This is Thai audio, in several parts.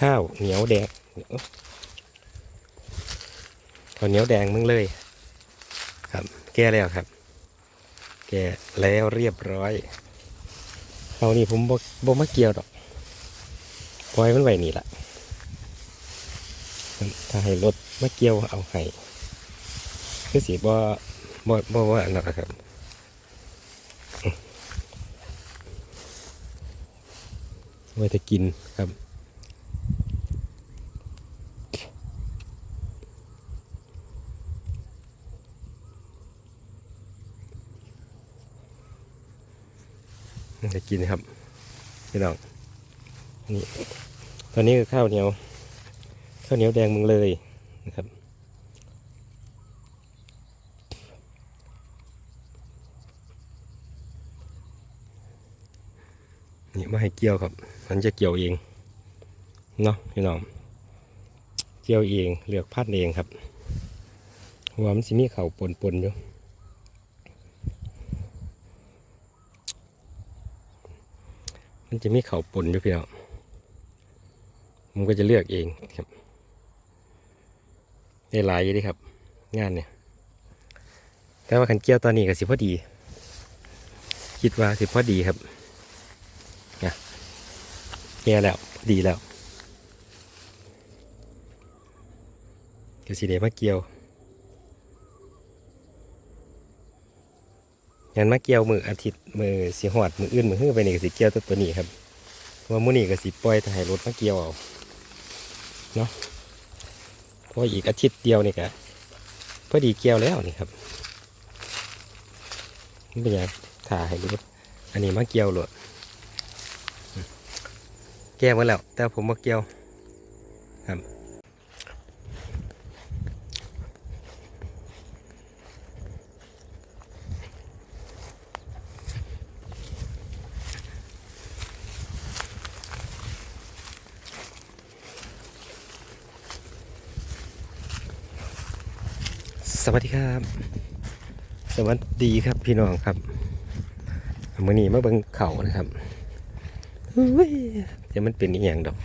ข้าวเหนียวแดงข้าวเหนียวแดงมึงเลย ครับ แก้แล้วครับ แก้แล้วเรียบร้อยเอานี่ผมบ่บ่มาเกี่ยวดอกปล่อยมันไว้นี่ละถ้าให้รถมาเกี่ยวเอาให้คือสีบ่บ่บ่ว่าอันนั้นนะครับไว้จะกินครับ จะกินครับพี่น้องนี่ตอนนี้คือข้าวเหนียว ข้าวเหนียวแดงมึงเลยนะครับนี่ไมาให้เกี่ยวครับ มันจะเกี่ยวเองเนาะพี่น้องเกี่ยวเองเลือกพัดเองครับเพราะว่ามันสิมีเข่าปนๆอยู่ มันจะมีเข่าปนอยู่พี่น้องผมก็จะเลือกเองครับได้หลายอยู่ดิครับ งานเนี่ยแต่ว่าขันเกี่ยวตอนนี้ก็สิพอดี คิดว่าสิพอดีครับนะแก่แล้วพอดีแล้วก็สิเดมาเกี่ยว งั้นมาเกี่ยวมืออาทิตย์มือสีหอดมืออื่นมือหื้อไปนี่ก็สิเกี่ยวตัวตัวนี้ครับว่ามือนี้ก็สิปล่อยถ่ายรถมาเกี่ยวเอาเนาะเพราะอีกอาทิตย์เดียวนี่ก็พอดีเกี่ยวแล้วนี่ครับนี่เป็นยังถ่ายให้ดูอันนี้มาเกี่ยวเลยแก้มาแล้ว แต่ผมมาเกี่ยวครับ สวัสดีครับ สวัสดีครับพี่น้องครับมื่อนี้มาเบิ่งเขานะครับเฮ้ยจะมันเป็นอีหยังดอก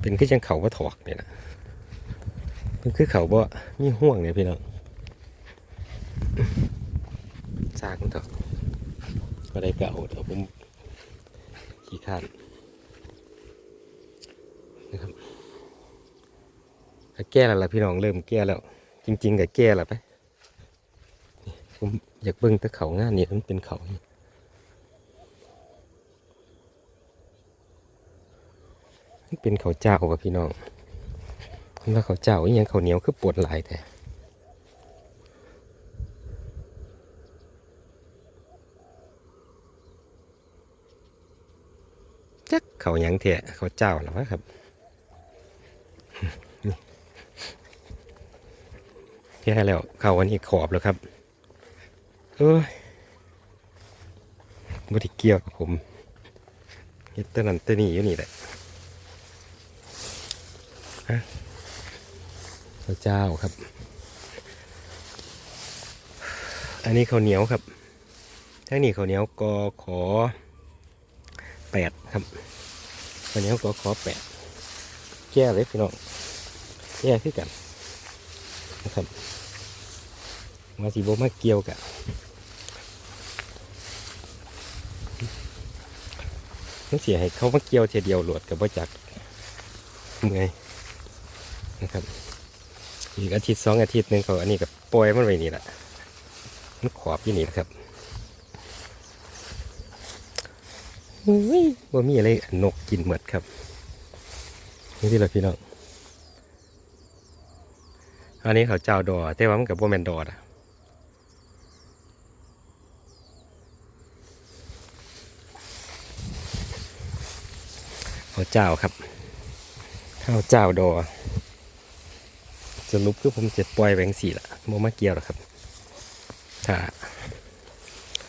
เป็นคือจังเขาว่าถอกเนี่ยนะเป็นคือเขาบ่มีห่วงเนี่ยพี่น้องซากมันเถอะก็ได้เก่าเดี๋ยวผมขี้ข้านนะครับแก้แล้วล่ะพี่น้องเริ่มแก้แล้ว จริง ๆ กับแก่ละไปผมอยากเบิ่งแต่เขางานนี่มันเป็นเขานี่มันเป็นเขาเจ้ากับพี่น้องผมว่าเขาเจ้าอหยังเขาเหนียวคือปวดหลายแต่จักเขาหยังเถอะเขาเจ้าหรอวครับ แย่แล้วเข้าวันนี้ขอบแล้วครับเอ้ยบไดิเกี่ยวกับผมเฮ็ดแตนันแตนี่อยู่นี่แหละฮะพระเจ้าครับ อันนี้ข้าวเหนียวครับทั้งนี้ข้าวเหนียวกอขอแปดครับข้าวเหนียวกอขอแปดแก้เลยพี่น้องแก้ขึ้นกัน นะครับมาสีโบมาเกี่ยวกะต้องเสียให้เขามาเกี่ยวเทีเดียวหลวดกับว่าจักเมื่อยนะครับ อีกอาทิตย์สองอาทิตย์หนึ่งเขาอันนี้กับปล่อยมันไว้นี่แหละมันขอบอยู่นี่นะครับว่ามีอะไรนกกินหมดครับ นี่ที่เราพี่น้อง อันนี้เขาเจ้าดอแต่ว่ามันกับโบแมนดออะเขาเจ้าครับข้าวเจ้าดอสรุปคือผมจะปล่อยแบงสีละโมมาเกี่ยวหรอครับ ถ้า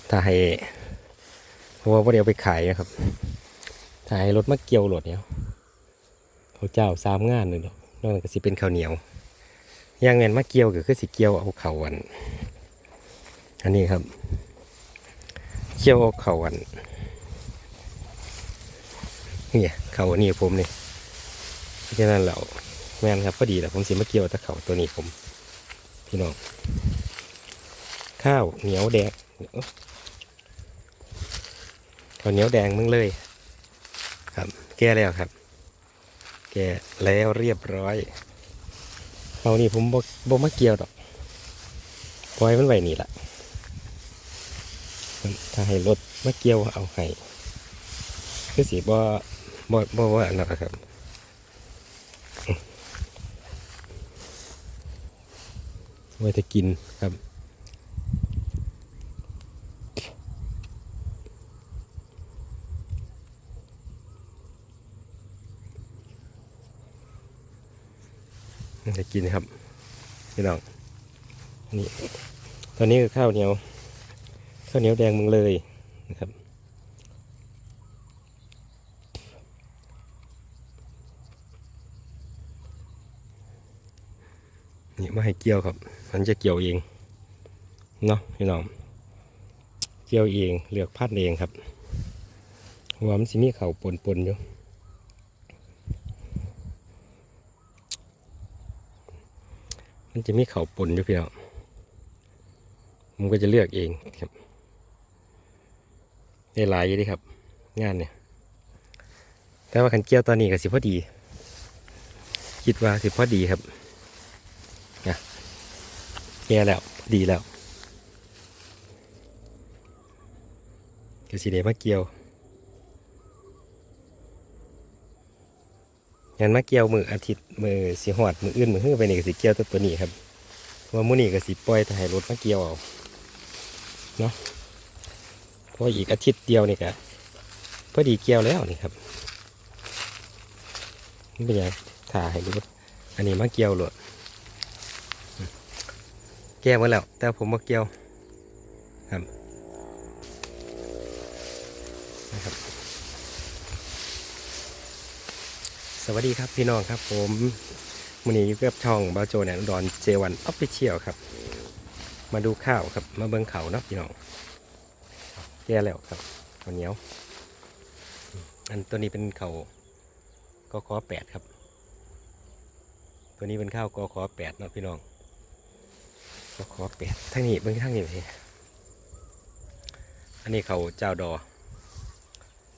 ถ้าให้เพราะว่าไ่ได้เอาไปขายนะครับ ถ้าให้รถมาเกี่ยวรถเนี่ยเขาเจ้าสามงานเลยเนาะนอกจากสิเป็นข้าวเหนียว ย่างเงินมาเกี่ยวก็คือสิเกี่ยวเอาเข่าวัน อันนี้ครับ เกี่ยวเอาเข่าวันเนี่ยเข่าอันนี้ผมนี่ฉะนั้นแล้วแม่นครับพอดีแหละผมสิมาเกี่ยวตะเข่าตัวนี้ผม พี่น้องข้าวเหนียวแดงข้าวเหนียวแดงมึงเลย ครับ แก้แล้วครับ แก้แล้วเรียบร้อย เอานี่ผมบ่บ่มาเกี่ยวดอกปล่อยมันไว้นี่ละถ้าให้รถมาเกี่ยวเอาให้คือสีบ่บ่บ่ว่าอันนั้นนะครับไว้จะกินครับ จะกินครับพี่น้องนี่ตอนนี้คือข้าวเหนียว ข้าวเหนียวแดงมึงเลยนะครับนี่ไมาให้เกี่ยวครับมันจะเกี่ยวเองเนาะพี่น้องเกี่ยวเองเลือกพัดเองครับหัวมันสิมีเข่าปนๆอยู่ มันจะมีเข่าปนอยู่พี่น้องผมก็จะเลือกเองครับได้หลายอยู่ดีครับ งานเนี่ย แต่ว่าขันเกี่ยวตอนนี้ก็สิพอดี คิดว่าสิพอดีครับนะแก่แล้วดีแล้วก็สิเดมาเกี่ยว งั้นมาเกี่ยวมืออาทิตย์มือสีหอดมืออื่นมือหื้อไปนี่ก็สิเกี่ยวตัวตัวนี้ครับว่ามื้อนี้ก็สิปล่อยแต่ให้รถมาเกี่ยวเอาเนาะเพราะอีกอาทิตย์เดียวนี่ก็พอดีเกี่ยวแล้วนี่ครับนี่เป็นยังถ่าให้ดูอันนี้มาเกี่ยวเลยแก้มาแล้ว แต่ผมมาเกี่ยวครับนะครับ สวัสดีครับพี่น้องครับผมวันนี้อยู่กับช่องบาโจแหนดอนเจวันออฟฟิเชียลครับ มาดูข้าวครับ มาเบิ้งเขาเนาะพี่น้อง แก่แล้วครับข้าวเหนียว อันตัวนี้เป็นเขากอขอแปดครับ ตัวนี้เป็นข้าวกอขอแปดเนาะพี่น้องกอขอแปดทั้งนี้เบิ้งทั้งนี้เลยอันนี้เขาเจ้าดอ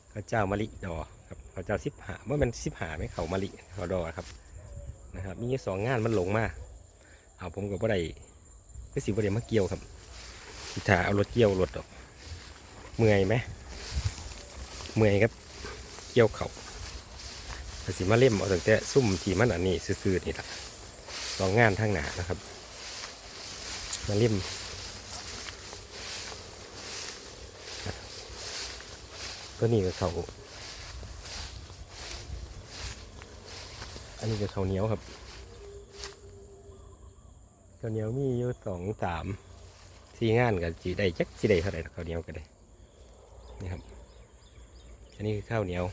เขาเจ้ามะลิดอ เขาเจ้าสิบหาว่ามันสิบหาไหมเขามาลิเขาดอครับนะครับ มีสองงานมันหลงมาเอาผมกับว่าได้ก็สิบ่ได้มาเกี่ยวครับสิถาเอารถเกี่ยวรถดอกเมื่อยไหมเมื่อยครับ เกี่ยวเขาสิมาเล่มเอาตั้งแต่ซุ่มที่มันอันนี้ซื่อๆนี่แหละสองงานทางหนานะครับ มาเล่มตัวนี้ก็เขา อันนี้ก็ข้าวเหนียวครับข้าวเหนียวมีอยู่สองสามสี่งานกับจีได้จักจีได้เท่าไหร่ข้าวเหนียวก็ได้นี่ครับ อันนี้คือข้าวเหนียว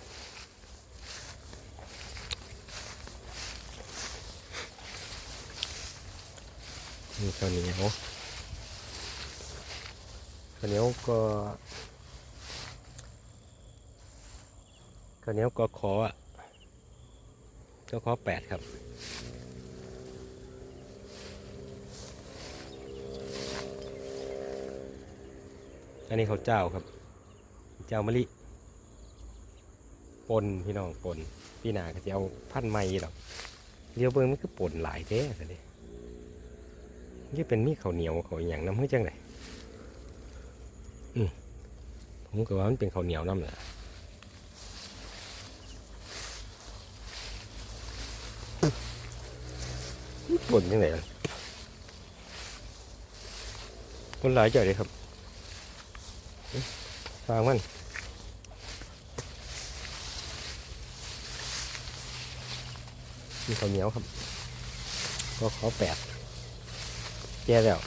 นี่ข้าวเหนียวข้าวเหนียวก็ข้าวเหนียวก็ขออะ ก็ข้อแปดครับอันนี้เขาวเจ้าครับ เจ้ามะลิปนพี่น้องปนพี่นาก็จะเอาพันไม้หรอกเดียวเบิ่งมันคือปนหลายแท้เลยนี่เป็นมีข้าวเหนียวเขาวอย่างน้ำเฮ้ยจังไดอืมผมก็ว่ามันเป็นข้าวเหนียวน้ำแหละ บนยังไงล่ะคนหลายจอยเลยครับฟางมันมีข้าวเหนียวครับ ก็ขอแปดแย่แล้ว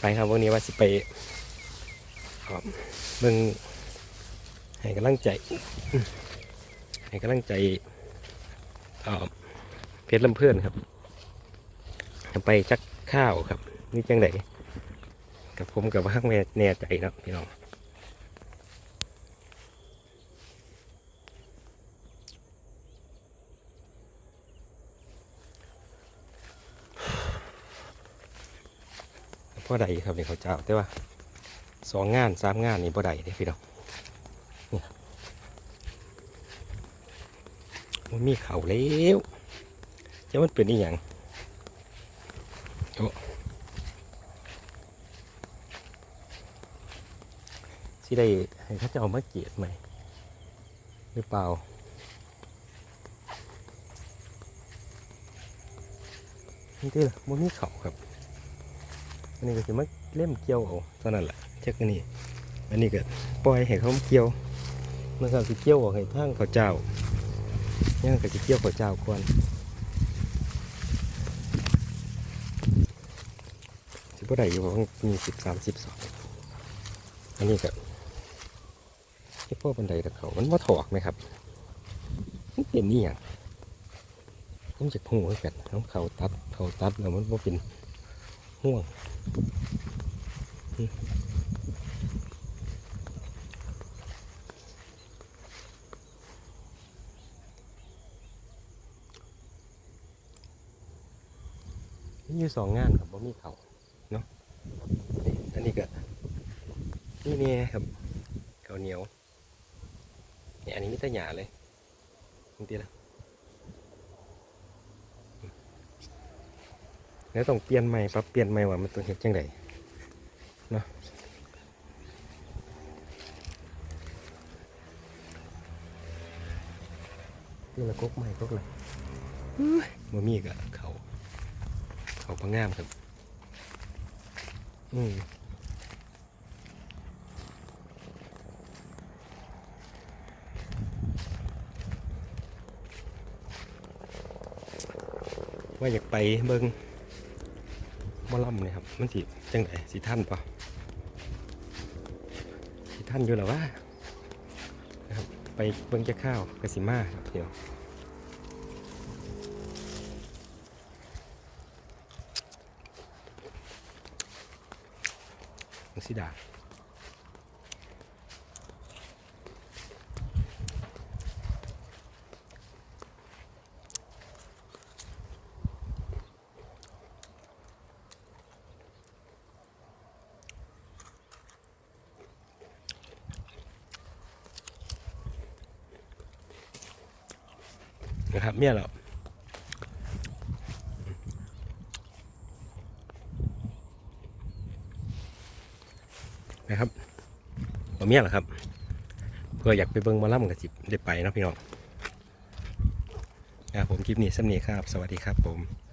ไปครับวันนี้ว่าสิไปครับเบิ่งให้กำลังใจ ให้กำลังใจเพชรลำเพื่อนครับไปชักข้าวครับ นี่จังไดกับผมกับพักแน่ใจนะพี่น้องพ่อใดครับเนี่เขาเจ้าแต่ว่าสองงานสามงานนี่พ่อใดเนี่ยพี่น้องนี่ มันมีเขาแล้วจะมันเป็นอีหยังโอ้สิได้ให้เขาเจ้ามาเกียดไหมหรือเปล่านี่ที่ละมันมีเขาครับอันนี้ก็จะมาเล่มเกี่ยวเอาเท่านั้นแหละเช็คนนี้อันนี้ก็ปล่อยให้เขาเกี่ยวมันก็สิเกี่ยวออกให้ทางเขาเจ้า เนี่ยก็จะเกี่ยวเขาเจ้าก่อนสิบได้อยู่เพระมันมีสิบสามสิบสองอันนี้ก็ไอ้พวกบันไดตะเขามันว่าถอกไหมครับมันเป็นนี่อย่างผมจะหูให้กันน้องเขาตัดเขาตัดแล้วมันว่าเป็นห่วง มมีอยู่สองงานครับว่ามีเขาเนาะนี่อันนี้ก็นี่เนี่ยครับเขาวเหนียวเนี่ยอันนี้มิตรหยาเลยจริงๆละแล้วต้องเปลี่ยนใหม่ปรับเปลี่ยนใหม่ว่ามันตัวเฮ็ดจังไดเนาะนี่ละกกใหม่กกเลยบ่มีกะ เขาเขาพะงามครับ อืมว่าอยากไปเบิงมอลำเนี่ยครับ มันสิจังไดสิท่านปะสิท่านอยู่หรอวะนะครับ ไปเบิงจะข้าวกระสิมาครับเดี๋ยว สิดานะครับเมียเรา นะครับเอาเมียแหรอครับ เพื่ออยากไปเบิ้งมาล่ำกับจิบได้ไปนะพี่น้องนะผมคลิปนี้สำเนีครับ สวัสดีครับผม